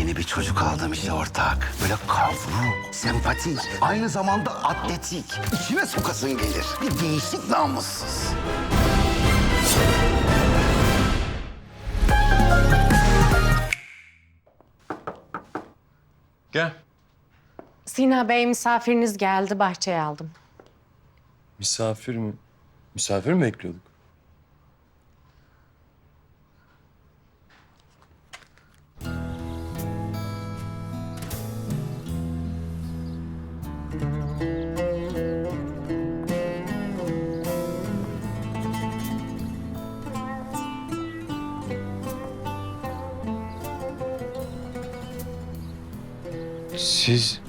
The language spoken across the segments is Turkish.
Yeni bir çocuk aldım işte ortak. Böyle kavruk, sempatik, aynı zamanda atletik. İçime sokasın gelir. Bir değişik namussuz. Gel. Sina Bey misafiriniz geldi bahçeye aldım. Misafir mi? Misafir mi bekliyorduk? Siz...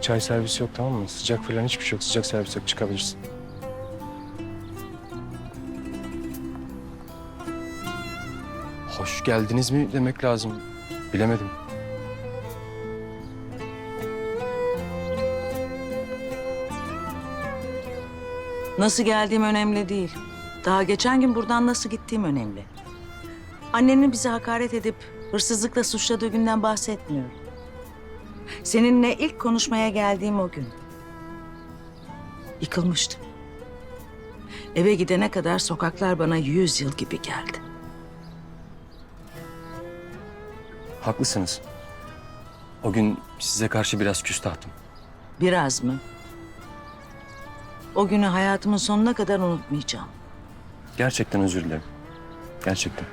Çay servisi yok tamam mı? Sıcak falan hiçbir şey yok. Sıcak servis yok. Çıkabilirsin. Hoş geldiniz mi demek lazım. Bilemedim. Nasıl geldiğim önemli değil. Daha geçen gün buradan nasıl gittiğim önemli. Annenin bize hakaret edip hırsızlıkla suçladığı günden bahsetmiyorum. Seninle ilk konuşmaya geldiğim o gün. Yıkılmıştım. Eve gidene kadar sokaklar bana yüz yıl gibi geldi. Haklısınız. O gün size karşı biraz küstahtım. Biraz mı? O günü hayatımın sonuna kadar unutmayacağım. Gerçekten özür dilerim. Gerçekten.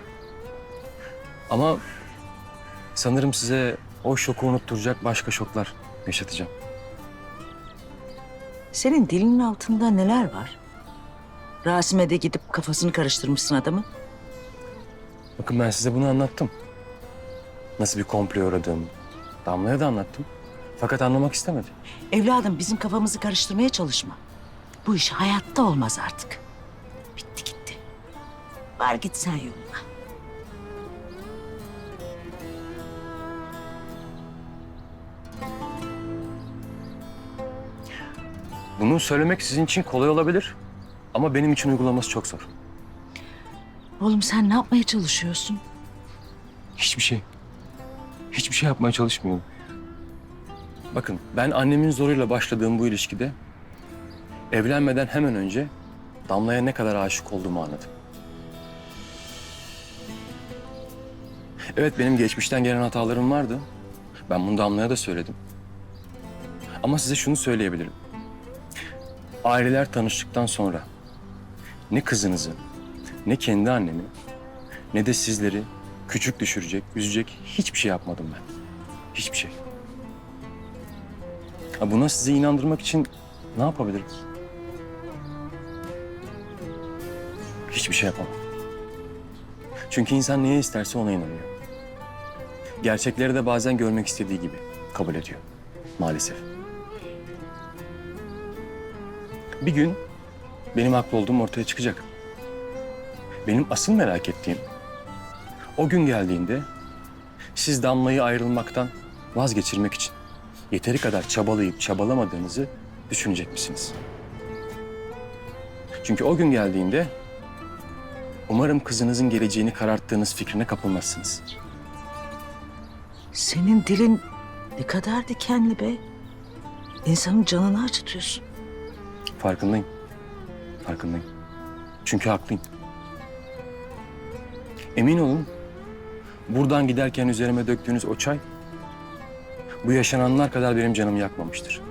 Ama sanırım size o şoku unutturacak başka şoklar yaşatacağım. Senin dilinin altında neler var? Rasim'e de gidip kafasını karıştırmışsın adamın. Bakın ben size bunu anlattım. Nasıl bir komplo uğradığımı. Damla'ya da anlattım. Fakat anlamak istemedi. Evladım bizim kafamızı karıştırmaya çalışma. Bu iş hayatta olmaz artık. Bitti gitti. Var git sen yoluna. Bunu söylemek sizin için kolay olabilir. Ama benim için uygulaması çok zor. Oğlum sen ne yapmaya çalışıyorsun? Hiçbir şey. Hiçbir şey yapmaya çalışmıyorum. Bakın ben annemin zoruyla başladığım bu ilişkide evlenmeden hemen önce Damla'ya ne kadar aşık olduğumu anladım. Evet benim geçmişten gelen hatalarım vardı. Ben bunu Damla'ya da söyledim. Ama size şunu söyleyebilirim. Aileler tanıştıktan sonra ne kızınızı, ne kendi annemi, ne de sizleri küçük düşürecek, üzecek hiçbir şey yapmadım ben. Hiçbir şey. Ha, buna sizi inandırmak için ne yapabilirim? Hiçbir şey yapamam. Çünkü insan neye isterse ona inanıyor. Gerçekleri de bazen görmek istediği gibi kabul ediyor. Maalesef. Bir gün benim haklı olduğum ortaya çıkacak. Benim asıl merak ettiğim o gün geldiğinde siz Damla'yı ayrılmaktan vazgeçirmek için yeteri kadar çabalayıp çabalamadığınızı düşünecek misiniz? Çünkü o gün geldiğinde umarım kızınızın geleceğini kararttığınız fikrine kapılmazsınız. Senin dilin ne kadar dikenli be. İnsanın canını acıtıyorsun. Farkındayım. Farkındayım. Çünkü haklıyım. Emin olun buradan giderken üzerime döktüğünüz o çay bu yaşananlar kadar benim canımı yakmamıştır.